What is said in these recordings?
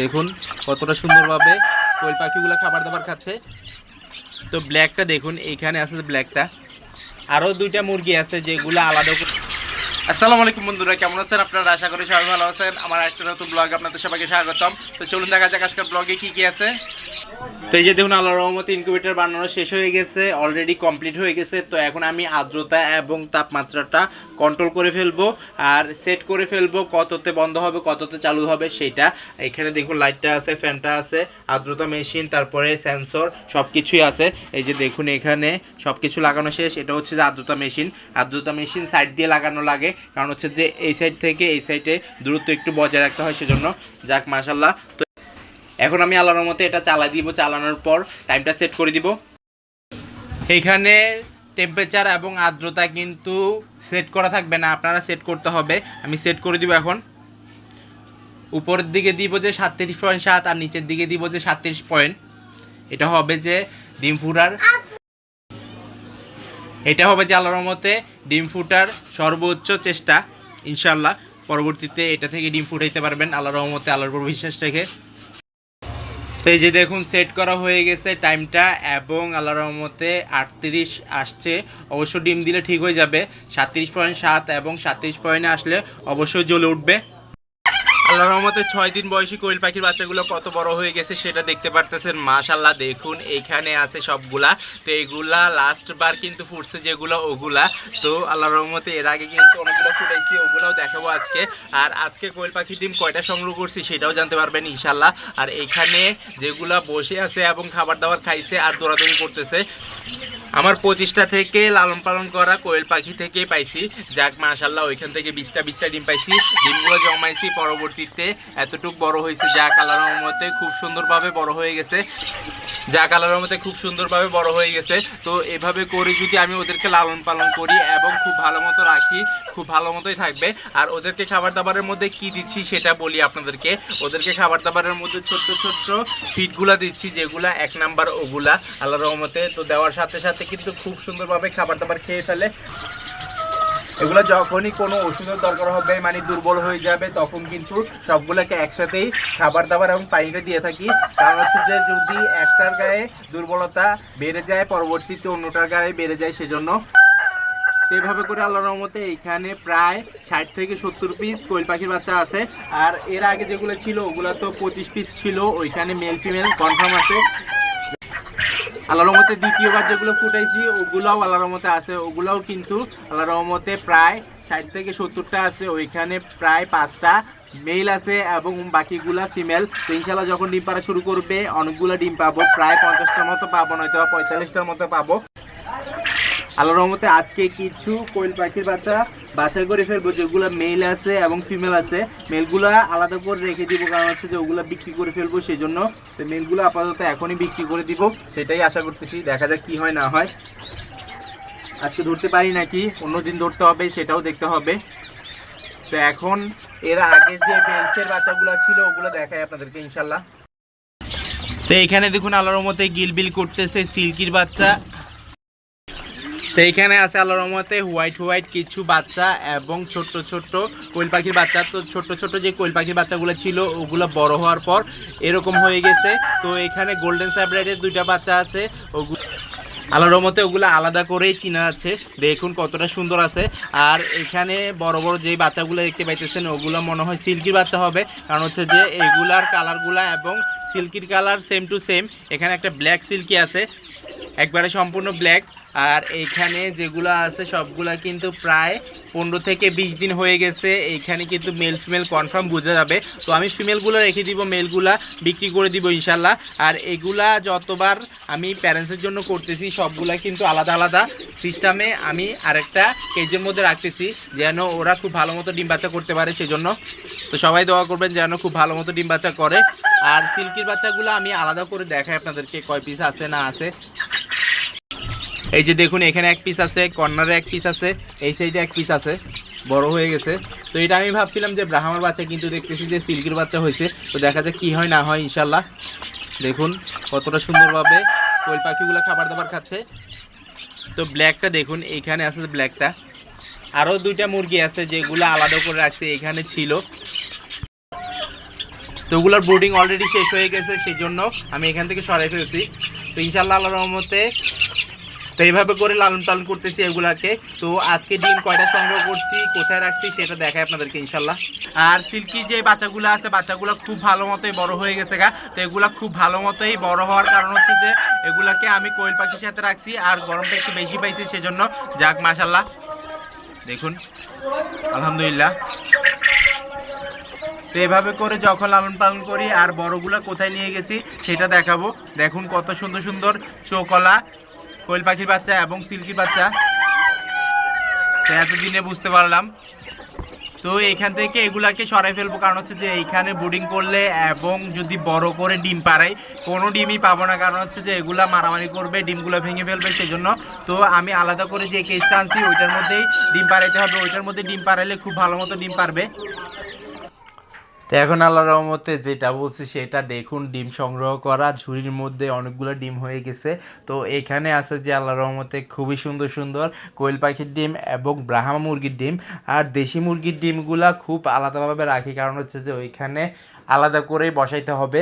দেখুন কতটা সুন্দরভাবে কোয়েল পাখিগুলো খাবার দাবার খাচ্ছে। তো ব্ল্যাকটা দেখুন, এইখানে আছে ব্ল্যাকটা আরও দুইটা মুরগি আছে যেগুলো আলাদা আসসালামু আলাইকুম বন্ধুরা, কেমন আছেন আপনারা? আশা করি সবাই ভালো আছেন। আমার একটা নতুন ব্লগ আপনাদের সবাইকে স্বাগতম। তো চলুন দেখা যাক আজকের ব্লগে কী কী আছে। তো এই যে দেখুন আল্লাহ রহমত ইনকিউবেটর বানানো শেষ হয়ে গেছে অলরেডি কমপ্লিট হয়ে গেছে। তো এখন আমি আর্দ্রতা এবং তাপমাত্রাটা কন্ট্রোল করে ফেলব আর সেট করে ফেলব কততে বন্ধ হবে, কততে চালু হবে সেটা। এখানে দেখুন লাইটটা আছে ফ্যানটা আছে, আর্দ্রতা মেশিন তারপরে সেন্সর সব কিছুই আছে। এই যে দেখুন, এখানে সব কিছু লাগানো শেষ। এটা হচ্ছে যে আর্দ্রতা মেশিন আর্দ্রতা মেশিন সাইড দিয়ে লাগানো লাগে। কারণ হচ্ছে যে এই সাইড থেকে এই সাইডে দূরত্ব একটু বজায় রাখতে হয় সেজন্য। যাক মাশাল্লাহ তো এখন আমি আল্লাহর মতে এটা চালাই দিব, চালানোর পর টাইমটা সেট করে দিব। এইখানে টেম্পারেচার এবং আর্দ্রতা কিন্তু সেট করা থাকবে না, আপনারা সেট করতে হবে। আমি সেট করে দিব এখন। উপরের দিকে দিব যে সাতত্রিশ পয়েন্ট সাত আর নিচের দিকে দিব যে সাতত্রিশ পয়েন্ট এটা হবে যে ডিম ফুটার এটা হবে যে আল্লাহর মতে ডিম ফুটার সর্বোচ্চ চেষ্টা ইনশাল্লাহ পরবর্তীতে এটা থেকে ডিম ফুটাইতে পারবেন, আল্লাহর রহমতে, আল্লাহর উপর বিশ্বাস রেখে। তো এই যে দেখুন সেট করা হয়ে গেছে টাইমটা এবং আল্লাহ রহমতে আটত্রিশ আসছে। অবশ্য ডিম দিলে ঠিক হয়ে যাবে। সাতত্রিশ পয়েন্ট সাত এবং সাতত্রিশ পয়েন্টে আসলে অবশ্যই জ্বলে উঠবে। আল্লাহ রহমতে ছয় দিন বয়সী কোয়েল পাখির বাচ্চাগুলো কত বড় হয়ে গেছে সেটা দেখতে পারতেছেন। মাশাল্লাহ দেখুন, এইখানে আছে সবগুলা। তো এগুলা লাস্ট বার কিন্তু ফুটছে যেগুলো, ওগুলা। তো আল্লাহ রহমতে এর আগে কিন্তু অনেকগুলো ফুটাইছি, ওগুলাও দেখাবো আজকে। আর আজকে কোয়েল পাখির ডিম কয়টা সংগ্রহ করছি সেটাও জানতে পারবেন ইনশাল্লাহ আর এখানে যেগুলা বসে আছে এবং খাবার দাবার খাইছে আর দৌড়াদৌড়ি করতেছে। আমার পঁচিশটা থেকে লালন পালন করা কোয়েল পাখি থেকে পাইছি। যাক মাশাল্লাহ ওইখান থেকে বিশটা বিশটা ডিম পাইছি। ডিমগুলো জমাইছি পরবর্তীতে। এতটুক বড় হয়েছে যাক আল্লাহর মতে খুব সুন্দরভাবে বড় হয়ে গেছে। যাক আল্লাহর রহমতে খুব সুন্দরভাবে বড় হয়ে গেছে। তো এভাবে করে যদি আমি ওদেরকে লালন পালন করি এবং খুব ভালো মতো রাখি, খুব ভালো মতোই থাকবে। আর ওদেরকে খাবার দাবারের মধ্যে কি দিচ্ছি সেটা বলি আপনাদেরকে। ওদেরকে খাবার দাবারের মধ্যে ছোট্ট ছোট্ট ফিডগুলা দিচ্ছি, যেগুলা এক নাম্বার ওগুলা। আল্লাহ রহমতে তো দেওয়ার সাথে সাথে কিন্তু খুব সুন্দরভাবে খাবার দাবার খেয়ে ফেলে। এগুলো যখনই কোনো ওষুধের দরকার হবে মানে দুর্বল হয়ে যাবে, তখন কিন্তু সবগুলোকে একসাথেই খাবার দাবার এবং পানিটা দিয়ে থাকি। কারণ হচ্ছে যে যদি একটার গায়ে দুর্বলতা বেড়ে যায়, পরবর্তীতে অন্যটার গায়ে বেড়ে যায় সেজন্য। তো এইভাবে করে আল্লাহ রহমতে এইখানে প্রায় ষাট থেকে সত্তর পিস কোয়েল পাখির বাচ্চা আছে। আর এর আগে যেগুলো ছিল, ওগুলো তো পঁচিশ পিস ছিল, ওইখানে মেল ফিমেল কনফার্ম আছে। আল্লাহ রহমতে দ্বিতীয়বার যেগুলো ফুটাইছি, ওগুলাও আল্লাহ রহমতে আছে, ওগুলাও কিন্তু আল্লাহ রহমতে প্রায় ষাট থেকে সত্তরটা আছে, ওইখানে প্রায় পাঁচটা মেল আছে এবং বাকিগুলা ফিমেল তো ইনশাল্লাহ যখন ডিম পাড়া শুরু করবে, অনেকগুলো ডিম পাবো, প্রায় পঞ্চাশটার মতো পাবো, নয়তো পঁয়তাল্লিশটার মতো পাবো। আল্লাহ রহমতে আজকে কিছু কোয়েল পাখির বাচ্চা বাছাই করে ফেলব, যেগুলো মেল আছে এবং ফিমেল আছে। মেলগুলা আলাদা করে রেখে দিব, কারণ হচ্ছে যে ওগুলো বিক্রি করে ফেলব সেই জন্য তো মেলগুলো আপাতত এখনই বিক্রি করে দিব, সেটাই আশা করতেছি, দেখা যাক কি হয় না হয়। আজকে ধরতে পারি নাকি, অন্যদিন ধরতে হবে, সেটাও দেখতে হবে। তো এখন এর আগে যে বেলসের বাচ্চাগুলো ছিল, ওগুলো দেখাই আপনাদেরকে ইনশাল্লাহ তো এখানে দেখুন, আল্লাহর মতে গিলবিল করতেছে, সিল্কির বাচ্চা। তো এইখানে আছে আল্লাহর রহমতে হোয়াইট হোয়াইট কিছু বাচ্চা এবং ছোট্ট ছোট্ট কোয়েল পাখির বাচ্চা। তো ছোট্ট ছোট্ট যে কোয়েল পাখির বাচ্চাগুলো ছিল, ওগুলো বড় হওয়ার পর এরকম হয়ে গেছে। তো এখানে গোল্ডেন স্যাবরাইডের দুইটা বাচ্চা আছে। ওগুলো আল্লাহর রহমতে ওগুলো আলাদা করেই চিনা আছে। দেখুন কতটা সুন্দর আছে। আর এখানে বড় বড় যেই বাচ্চাগুলো দেখতে পাইতেছেন, ওগুলো মনে হয় সিল্কির বাচ্চা হবে। কারণ হচ্ছে যে এগুলার কালারগুলা এবং সিল্কির কালার সেম টু সেম এখানে একটা ব্ল্যাক সিল্কি আছে। একবারে সম্পূর্ণ ব্ল্যাক আর এইখানে যেগুলো আছে সবগুলা কিন্তু প্রায় পনেরো থেকে বিশ দিন হয়ে গেছে। এইখানে কিন্তু মেল ফিমেল কনফার্ম বোঝা যাবে। তো আমি ফিমেলগুলো রেখে দিব, মেলগুলা বিক্রি করে দিব ইনশাল্লাহ আর এগুলা যতবার আমি প্যারেন্টসের জন্য করতেছি, সবগুলা কিন্তু আলাদা আলাদা সিস্টেমে আমি আরেকটা কেজের মধ্যে রাখতেছি, যেন ওরা খুব ভালো মতো ডিম বাচ্চা করতে পারে সেজন্য। তো সবাই দোয়া করবেন যেন খুব ভালো মতো ডিম বাচ্চা করে। আর সিল্কির বাচ্চাগুলো আমি আলাদা করে দেখাই আপনাদেরকে, কয় পিস আছে না আছে। এই যে দেখুন, এখানে এক পিস আছে কর্নারে এক পিস আছে, এই সাইডে এক পিস আছে। বড় হয়ে গেছে। তো এটা আমি ভাবছিলাম যে ব্রাহ্মার বাচ্চা, কিন্তু দেখতেছি যে সিল্কের বাচ্চা হয়েছে। তো দেখা যাক কি হয়, না হয় ইনশাল্লাহ দেখুন, কতটা সুন্দরভাবে কোয়েল পাখিগুলো খাবার দাবার খাচ্ছে। তো ব্ল্যাকটা দেখুন, এইখানে আছে ব্ল্যাকটা আরও দুইটা মুরগি আছে যেগুলো আলাদা করে রাখছে এখানে ছিল। তো ওগুলোর বোর্ডিং অলরেডি শেষ হয়ে গেছে সেই জন্য আমি এখান থেকে সরাই ফেলছি। তো ইনশাল্লাহ আল্লাহ রহমতে তো এইভাবে করে লালন পালন করতেছি এগুলাকে। তো আজকে ডিম কয়টা সংগ্রহ করছি, কোথায় রাখছি সেটা দেখাই আপনাদেরকে ইনশাল্লাহ। আর সিল্কি যে বাচ্চাগুলো আছে, বাচ্চাগুলো খুব ভালো মতোই বড় হয়ে গেছে গা। তো এগুলো খুব ভালো মতোই বড় হওয়ার কারণ হচ্ছে যে, এগুলাকে আমি কোয়েল পাখির সাথে রাখছি আর গরমটা একটু বেশি পাইছি সেজন্য। যাক মাশাল্লাহ দেখুন, আলহামদুলিল্লাহ। তো এভাবে করে যখন লালন পালন করি আর বড়গুলো কোথায় নিয়ে গেছি সেটা দেখাবো। দেখুন কত সুন্দর সুন্দর চোকলা কোয়েল পাখির বাচ্চা এবং সিল্কির বাচ্চা। তো এতদিনে বুঝতে পারলাম। তো এখান থেকে এগুলাকে সরাই ফেলব, কারণ হচ্ছে যে এইখানে বোর্ডিং করলে এবং যদি বড় করে ডিম পাড়াই, কোনো ডিমই পাবো না। কারণ হচ্ছে যে এগুলা মারামারি করবে, ডিমগুলো ভেঙে ফেলবে সেই জন্য তো আমি আলাদা করে যে কেসটা আনছি, ওইটার মধ্যেই ডিম পাড়াইতে হবে। ওইটার মধ্যে ডিম পাড়াইলে খুব ভালো মতো ডিম পারবে তো এখন আল্লাহ রহমতে যেটা বলছি সেটা দেখুন, ডিম সংগ্রহ করা, ঝুড়ির মধ্যে অনেকগুলো ডিম হয়ে গেছে। তো এখানে আছে যে আল্লাহ রহমতে খুবই সুন্দর সুন্দর কোয়েল পাখির ডিম এবং ব্রাহ্মা মুরগির ডিম। আর দেশি মুরগির ডিমগুলা খুব আলাদাভাবে রাখি, কারণ হচ্ছে যে ওইখানে আলাদা করেই বসাইতে হবে।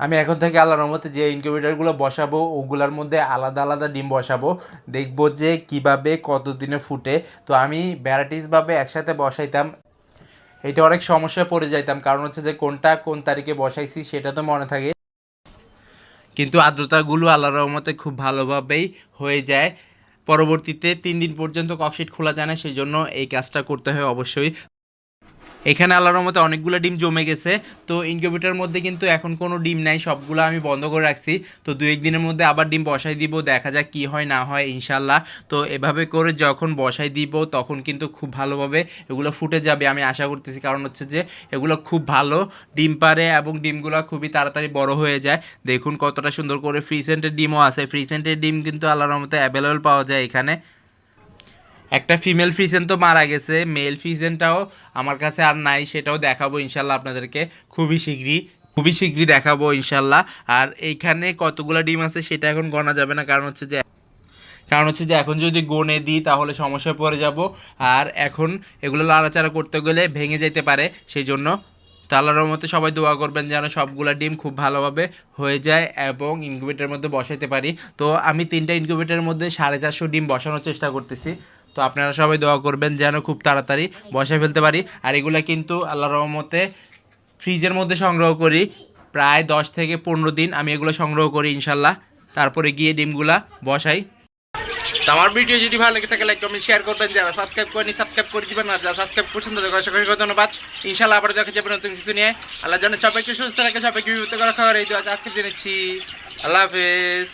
আমি এখন থেকে আল্লাহ রহমতে যে ইনকিউবেটারগুলো বসাবো, ওগুলার মধ্যে আলাদা আলাদা ডিম বসাবো। দেখব যে কীভাবে কতদিনে ফুটে। তো আমি ভ্যারাইটিসভাবে একসাথে বসাইতাম। এটা অনেক সমস্যায় পড়ে যাইতাম। কারণ হচ্ছে যে কোনটা কোন তারিখে বসাইছি সেটা তো মনে থাকে। কিন্তু আর্দ্রতাগুলো আল্লাহ রহমতে খুব ভালোভাবেই হয়ে যায়। পরবর্তীতে তিন দিন পর্যন্ত ককশিট খোলা যায় না সেই জন্য এই কাজটা করতে হয় অবশ্যই। এখানে আল্লাহর রহমতে অনেকগুলো ডিম জমে গেছে। তো ইনকিউবেটার মধ্যে কিন্তু এখন কোনো ডিম নাই, সবগুলো আমি বন্ধ করে রাখছি। তো দু একদিনের মধ্যে আবার ডিম বসাই দিব, দেখা যাক কি হয় না হয় ইনশাল্লাহ তো এভাবে করে যখন বসাই দিব, তখন কিন্তু খুব ভালোভাবে এগুলো ফুটে যাবে আমি আশা করতেছি। কারণ হচ্ছে যে এগুলো খুব ভালো ডিম পারে এবং ডিমগুলো খুবই তাড়াতাড়ি বড় হয়ে যায়। দেখুন কতটা সুন্দর করে ফ্রি সেন্টের ডিমও আছে। ফ্রি সেন্টের ডিম কিন্তু আল্লাহর রহমতে অ্যাভেলেবেল পাওয়া যায় এখানে। একটা ফিমেল ফ্রিজেন তো মারা গেছে মেল ফ্রিজেনটাও আমার কাছে আর নাই, সেটাও দেখাবো ইনশাল্লাহ আপনাদেরকে খুবই শীঘ্রই খুবই শীঘ্রই দেখাবো ইনশাল্লাহ। আর এইখানে কতগুলো ডিম আছে সেটা এখন গণা যাবে না, কারণ হচ্ছে যে, কারণ হচ্ছে যে এখন যদি গনে দিই তাহলে সমস্যায় পড়ে যাব। আর এখন এগুলো লাড়াচাড়া করতে গেলে ভেঙে যেতে পারে সেই জন্য তো আল্লাহর মধ্যে সবাই দোয়া করবেন যেন সবগুলা ডিম খুব ভালোভাবে হয়ে যায় এবং ইনকিউবেটারের মধ্যে বসাইতে পারি। তো আমি তিনটা ইনকিউবেটারের মধ্যে সাড়ে চারশো ডিম বসানোর চেষ্টা করতেছি। তো আপনারা সবাই দোয়া করবেন যেন খুব তাড়াতাড়ি বসায় ফেলতে পারি। আর এগুলো কিন্তু আল্লাহ রহমতে ফ্রিজের মধ্যে সংগ্রহ করি। প্রায় দশ থেকে পনেরো দিন আমি এগুলো সংগ্রহ করি ইনশাল্লাহ। তারপরে গিয়ে ডিমগুলা বসাই। আমার ভিডিও যদি ভালো লাগে থাকে লাইক কমেন্ট শেয়ার করবেন। যারা সাবস্ক্রাইব করেনি সাবস্ক্রাইব করে দিবেন। আর যারা সাবস্ক্রাইব করছেন তাদের অসংখ্য ধন্যবাদ। ইনশাল্লাহ আবার দেখা যাবে নতুন কিছু নিয়ে। আল্লাহ যেন সবাইকে সুস্থ রাখে, সবাইকে বিপদ করা খাবার এই দোয়া আজকে জেনেছি আল্লাহ হাফেজ।